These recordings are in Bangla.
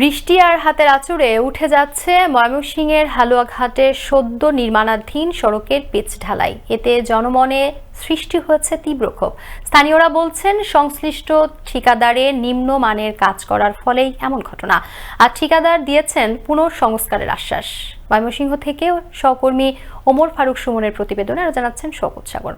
বৃষ্টি আর হাতের আঁচড়ে উঠে যাচ্ছে ময়মনসিংহের হালুয়াঘাটের সদ্য নির্মাণাধীন সড়কের পিচ ঢালাই। এতে জনমনে সৃষ্টি হয়েছে তীব্র ক্ষোভ। স্থানীয়রা বলছেন, সংশ্লিষ্ট ঠিকাদারে নিম্নমানের কাজ করার ফলেই এমন ঘটনা। আর ঠিকাদার দিয়েছেন পুনঃসংস্কারের আশ্বাস। ময়মনসিংহ থেকে সহকর্মী ওমর ফারুক সুমনের প্রতিবেদনে আরও জানাচ্ছেন শওকত সাগর।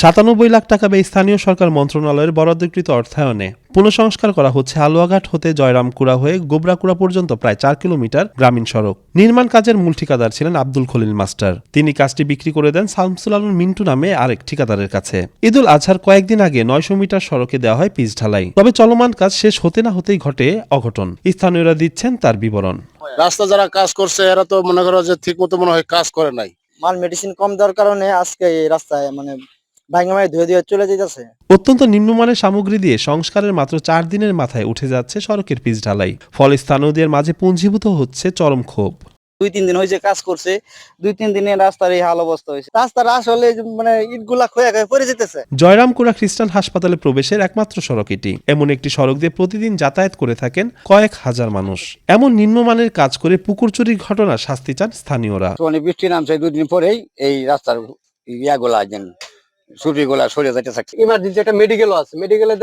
সাতানব্বই লাখ টাকা ব্যয় স্থানীয় সরকার মন্ত্রণালয়ের বরাদ্দকৃত অর্থায়নে পুনঃসংস্কার করা হচ্ছে হালুয়াঘাট হতে জয়রামকুড়া হয়ে গোবরাকুড়া পর্যন্ত প্রায় চার কিলোমিটার গ্রামীণ সড়ক। নির্মাণ কাজের মূল ঠিকাদার ছিলেন আব্দুল খলিল মাস্টার। তিনি কাজটি বিক্রি করে দেন শামসুল আলম মিন্টু নামে আরেক ঠিকাদারের কাছে। ঈদুল আজহার কয়েকদিন আগে নয়শো মিটার সড়কে দেওয়া হয় পিচ ঢালাই। তবে চলমান কাজ শেষ হতে না হতেই ঘটে অঘটন। স্থানীয়রা দিচ্ছেন তার বিবরণ। রাস্তা যারা কাজ করছে এরা তো মনে করো যে ঠিক মতো মনে হয় কাজ করে নাই। মাল মেডিসিন কম দেওয়ার কারণে আজকে এই রাস্তায় মানে ভাঙে ভাঙে ধুয়ে ধুয়ে চলে যেতেছে অত্যন্ত নিম্নমানের সামগ্রী দিয়ে সংস্কারের মাত্র চার দিনের মাথায় উঠে যাচ্ছে সড়কের পিচ ঢালাই। ফলে স্থানীয়দের মাঝে পুঞ্জীভূত হচ্ছে চরম ক্ষোভ। দুই তিন দিন হয়েছে কাজ করছে দুই তিন দিনে রাস্তার এই হাল অবস্থা হয়েছে রাস্তার আসলে যে মানে ইটগুলা খয়ে খয়ে পড়ে যেতেছে জয়রামকুড়া খ্রিস্টান হাসপাতালে প্রবেশের একমাত্র সড়ক এটি। এমন একটি সড়ক দিয়ে প্রতিদিন যাতায়াত করে থাকেন কয়েক হাজার মানুষ। এমন নিম্নমানের কাজ করে পুকুর চুরির ঘটনা শাস্তি চান স্থানীয়রা। বৃষ্টি নামছে দুদিন পরেই এই রাস্তার ইয়াগুলা যেন সরে যাইতে থাকছে ইমার্জেন্সি একটা মেডিকেলও আছে। মেডিকেলে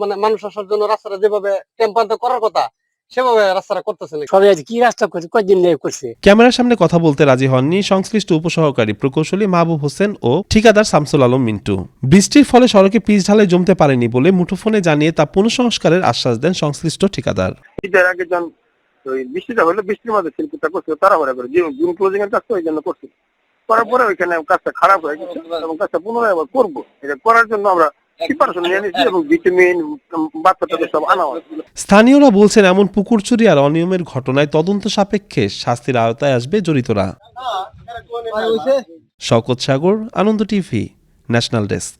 মানে মানুষ আসার জন্য রাস্তাটা যেভাবে টেম্পান্ত করার কথা সেভাবে রাস্তাটা করতেছে না সবাই কি রাস্তা করছে কয়দিন নিয়ে করছে? ক্যামেরার সামনে কথা বলতে রাজি হননি সংশ্লিষ্ট উপসহকারী প্রকৌশলী মাহবুব হোসেন ও ঠিকাদার শামসুল আলম মিন্টু। বৃষ্টির ফলে সড়কে পিচ ঢালাই জমতে পারেনি বলে মুঠোফোনে জানিয়ে তা পুনঃসংস্কারের আশ্বাস দেন সংশ্লিষ্ট ঠিকাদার। আগে যখন ওই বৃষ্টিটা হলো বৃষ্টির মধ্যে শিল্পীটা করছিল তাড়াহুড়া করে। জুন ক্লোজিং এর কাজটা ওই জন্য করছিল। করার পরে ওইখানে কাজটা খারাপ হয়ে গেছে এবং কাজটা পুনরায় আবার করব। এটা করার জন্য আমরা প্রিপারেশন নিয়ে নিচ্ছি এবং ভিটামিন বাচ্চাটাকে সব আনা স্থানীয়রা বলছেন এমন পুকুর চুরি আর অনিয়মের ঘটনায় তদন্ত সাপেক্ষে শাস্তির আওতায় আসবে জড়িতরা। শকত Sagar Ananda TV national desk.